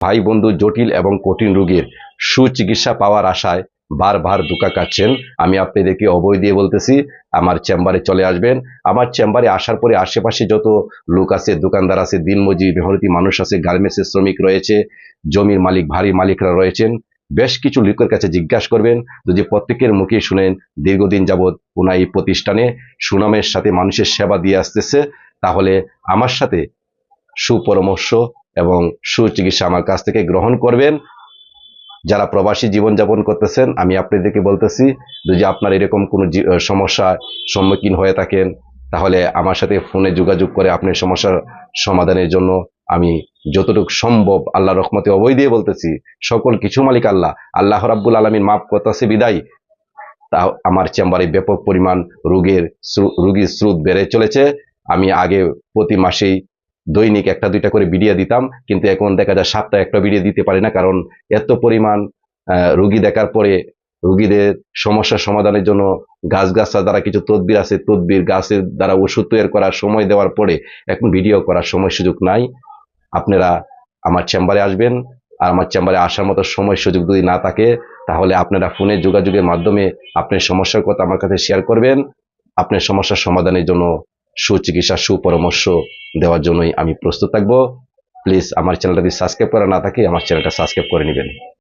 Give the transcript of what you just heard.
ভাই বন্ধু জটিল এবং কঠিন রোগীর সুচিকিৎসা পাওয়ার আশায় বারবার দুকা কাটছেন আমি আপনাদেরকে অবৈ দিয়ে বলতেছি, আমার চেম্বারে চলে আসবেন। আমার চেম্বারে আসার পরে আশেপাশে যত লোক আছে, দোকানদার আছে, দিনমজুরি, মেহনতি মানুষ আছে, গার্মেন্টসের শ্রমিক রয়েছে, জমির মালিক, ভারী মালিকরা রয়েছেন। বেশ কিছু লোকের কাছে জিজ্ঞাসা করবেন, যদি প্রত্যেকের মুখে শুনেন, দীর্ঘদিন যাবৎ ওনা এই প্রতিষ্ঠানে সুনামের সাথে মানুষের সেবা দিয়ে আসতেছে, তাহলে আমার সাথে সুপরামর্শ এবং সুচিকিৎসা আমার কাছ থেকে গ্রহণ করবেন। যারা প্রবাসী জীবনযাপন করতেছেন, আমি আপনাদেরকে বলতেছি, যদি আপনার এরকম কোনো সমস্যার সম্মুখীন হয়ে থাকেন, তাহলে আমার সাথে ফোনে যোগাযোগ করে আপনার সমস্যার সমাধানের জন্য আমি যতটুকু সম্ভব আল্লাহ রহমতে অবৈ দিয়ে বলতেছি, সকল কিছু মালিক আল্লাহ। আল্লাহ রাব্বুল আলমিন মাফ করতেছে, বিদায়। তা আমার চেম্বারে ব্যাপক পরিমাণ রোগের রোগীর স্রোত বেড়ে চলেছে। আমি আগে প্রতি মাসেই দৈনিক একটা দুইটা করে ভিডিও দিতাম, কিন্তু এখন দেখা যায় সপ্তাহে একটা ভিডিও দিতে পারি না, কারণ এত পরিমাণ রুগী দেখার পরে রুগীদের সমস্যার সমাধানের জন্য গাছ গাছরা দ্বারা কিছু তদবির আছে, তদবির গাছের দ্বারা ওষুধ তৈরি করার সময় দেওয়ার পরে এখন ভিডিও করার সময় সুযোগ নাই। আপনারা আমার চেম্বারে আসবেন, আর আমার চেম্বারে আসার মতো সময় সুযোগ যদি না থাকে, তাহলে আপনারা ফোনে যোগাযোগের মাধ্যমে আপনার সমস্যার কথা আমার কাছে শেয়ার করবেন। আপনার সমস্যার সমাধানের জন্য সুচিকিৎসা, সুপরামর্শ দেওয়ার জন্যই আমি প্রস্তুত থাকব। প্লিজ আমার চ্যানেলটা যদি সাবস্ক্রাইব করা না থাকে, আমার চ্যানেলটা সাবস্ক্রাইব করে নেবেন।